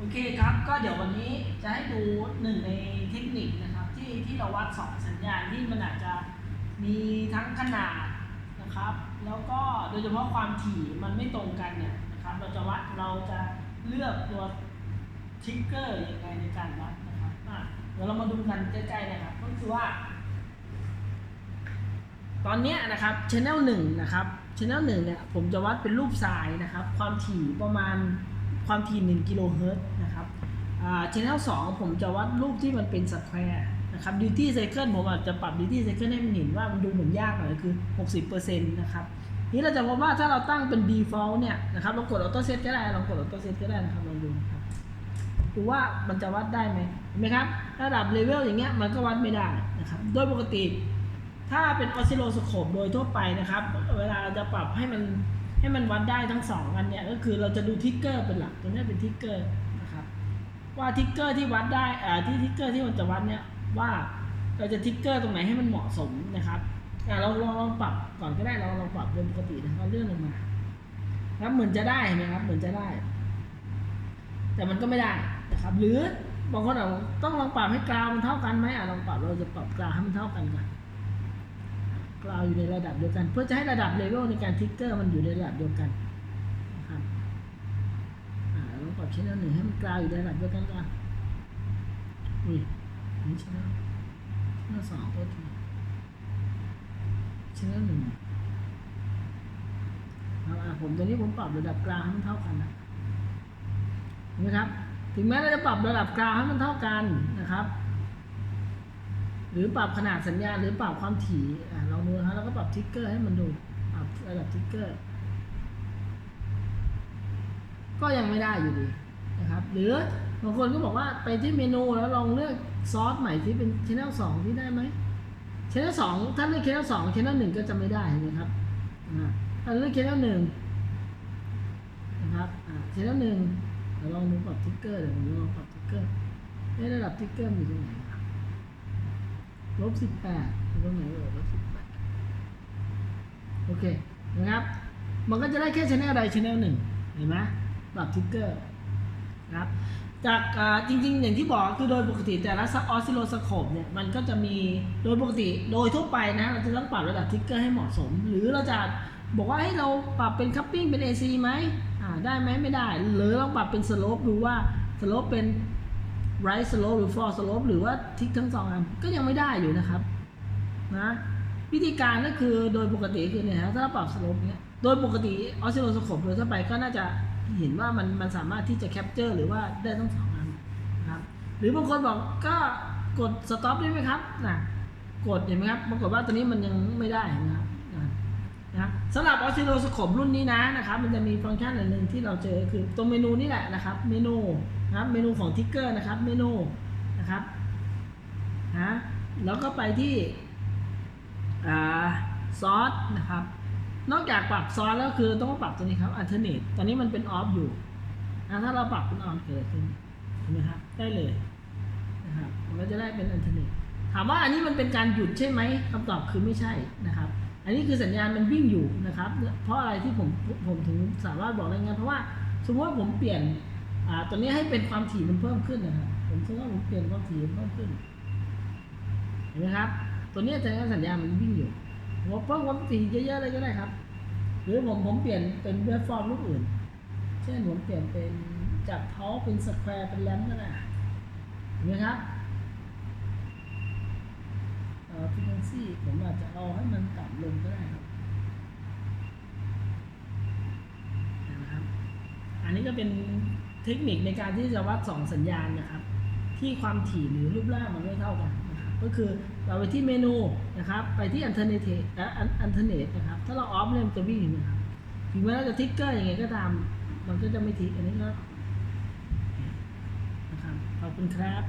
โอเคครับ ก็เดี๋ยววันนี้จะให้ดูหนึ่งในเทคนิคนะครับ ที่ที่เราวัดสองสัญญาณที่มันอาจจะมีทั้งขนาดนะครับ แล้วก็โดยเฉพาะความถี่มันไม่ตรงกันเนี่ยนะครับ เราจะวัดเราจะเลือกตัวทริกเกอร์ยังไงในการวัดนะครับเดี๋ยวเรามาดูกันใกล้ๆนะครับ ก็คือว่า ตอนนี้นะครับ channel หนึ่งนะครับ channel หนึ่งเนี่ยผมจะวัดเป็นรูปทรายนะครับ ความถี่ประมาณ ความถี่ 1 กิโลเฮิรตซ์นะครับอ่า channel 2ผมจะวัดรูปที่มันเป็นสแควร์นะครับ duty cycle ผมอาจจะปรับ duty cycle ให้มันเห็นว่ามันดูเหมือนยากหน่อยคือ 60%นะครับนี่เราจะพบว่าถ้าเราตั้งเป็น default เนี่ยนะครับเรากด auto set ก็ได้ลองกด auto set ก็ได้นะครับลองดูนะครับดูว่ามันจะวัดได้ไหมเห็นไหมครับระดับเลเวลอย่างเงี้ยมันก็วัดไม่ได้นะครับโดยปกติ ถ้าเป็นออสซิโลสโคปโดยทั่วไปนะครับ เวลาเราจะปรับให้มัน ให้มันวัดได้ทั้งสองอันเนี่ยก็คือเราจะดูทิกเกอร์เป็นหลักตัวนี้เป็นทิกเกอร์นะครับว่าทิกเกอร์ที่วัดได้อ่าที่ทิกเกอร์ที่มันจะวัดเนี่ยว่าเราจะทิกเกอร์ตรงไหนให้มันเหมาะสมนะครับอ่าเราลองลองปรับก่อนก็ได้เราลองปรับเป็นปกตินะครับเลื่อนลงมาครับเหมือนจะได้นะครับเหมือนจะได้ แต่มันก็ไม่ได้นะครับ หรือบางคนอาจต้องลองปรับให้กราวมันเท่ากันไหมอะลองปรับเราจะปรับกราวให้มันเท่ากันก่อน กราวอยู่ในระดับเดียวกัน เพื่อจะให้ระดับเลเวลในการทิกเกอร์มันอยู่ในระดับเดียวกันนะครับอ่าเราปรับชั้นหนึ่งให้มันกราวอยู่ในระดับเดียวกันก่อนอุ้ยนี่ชั้นชั้นสองก็ทีชั้นหนึ่งเอาอะผมตอนนี้ผมปรับระดับกลางให้มันเท่ากันนะเห็นไหมครับ ถึงแม้เราจะปรับระดับกลางให้มันเท่ากันนะครับ หรือปรับขนาดสัญญาณหรือปรับความถี่อะลองดูนะแล้วก็ปรับทิกเกอร์ให้มันดูปรับระดับทิกเกอร์ ก็ยังไม่ได้อยู่ดีนะครับ หรือบางคนก็บอกว่าไปที่เมนูแล้วลองเลือกซอสใหม่ที่เป็นช anel สองที่ได้ไหมช anel สองถ้าเลือกช anel สองช anel หนึ่งก็จะไม่ได้เห็นไหมครับอ่าถ้าเลือกช anel หนึ่งนะครับอ่าช anel หนึ่งเราลองดูปรับทิกเกอร์เดี๋ยวผมลองปรับทิกเกอร์เอ๊ะระดับทิกเกอร์อยู่ตรงไหน ลบสิบแปดตรงไหนเออลบสิบแปดโอเคนะครับ มันก็จะได้แค่ชแนลใดชแนลหนึ่งเห็นไหมปรับทิกเกอร์นะครับจากจริงๆ อย่างที่บอกคือโดยปกติแต่ละออสซิโลสโคปเนี่ยมันก็จะมีโดยปกติโดยทั่วไปนะเราจะต้องปรับระดับทิกเกอร์ให้เหมาะสม หรือเราจะบอกว่าให้เราปรับเป็นคัพปิ้งเป็น AC ไหมอ่าได้ไหมไม่ได้ หรือเราปรับเป็นสโลปดูว่าสโลปเป็น right slope หรือ fall slope หรือว่าทิกทั้งสองอันก็ยังไม่ได้อยู่นะครับนะวิธีการก็คือโดยปกติคือเนี่ยฮะถ้าเราปรับ slope เนี้ยโดยปกติออสซิโลสโคปโดยทั่วไปก็น่าจะเห็นว่ามันมันสามารถที่จะ capture หรือว่าได้ทั้งสองอันนะครับหรือบางคนบอกก็กด stop ได้ไหมครับนะกดเห็นไหมครับปรากฏว่าตัวนี้มันยังไม่ได้นะ นะสำหรับออสซิโลสโคปรุ่นนี้นะนะครับมันจะมีฟังก์ชันอันหนึ่งที่เราเจอคือตรงเมนูนี่แหละนะครับ เมนูนะครับเมนูของทิกเกอร์นะครับ เมนูนะครับนะแล้วก็ไปที่ซอสนะครับ นอกจากปรับซอสแล้วคือต้องมาปรับตัวนี้ครับอัลเทอร์เนตตอนนี้มันเป็นออฟอยู่นะถ้าเราปรับเป็นออนเกิดขึ้นเห็นไหมครับได้เลยนะครับมันก็จะได้เป็นอัลเทอร์เนตถามว่าอันนี้มันเป็นการหยุดใช่ไหมคำตอบคือไม่ใช่นะครับ อันนี้คือสัญญาณมันวิ่งอยู่นะครับ เพราะอะไรที่ผมผมถึงสามารถบอกได้ไงเพราะว่าสมมติว่าผมเปลี่ยนอ่าตัวนี้ให้เป็นความถี่มันเพิ่มขึ้นนะครับผมคิดว่าผมเปลี่ยนความถี่มันเพิ่มขึ้นเห็นไหมครับ ตัวนี้จะสัญญาณมันวิ่งอยู่ผมว่าเพิ่มความถี่เยอะๆเลยก็ได้ครับ หรือผมผมเปลี่ยนเป็นเวฟฟอร์มรูปอื่น เช่นผมเปลี่ยนเป็นจากเท้าเป็นสแควร์เป็นแลมก็ได้เห็นไหมครับ ฟิเนซี่ผมอาจจะเอาให้มันต่ำลงก็ได้ครับนะครับ อันนี้ก็เป็นเทคนิคในการที่จะวัดสองสัญญาณนะครับ ที่ความถี่หรือรูปร่างมันไม่เท่ากันนะครับก็คือเราไปที่เมนูนะครับ ไปที่ alternate และ alternate นะครับ ถ้าเราออฟเนี่ยมันจะวิ่งนะครับถึงแม้เราจะทิกเกอร์อย่างไงก็ตาม มันก็จะไม่ทิกอันนี้ก็นะครับขอบคุณครับ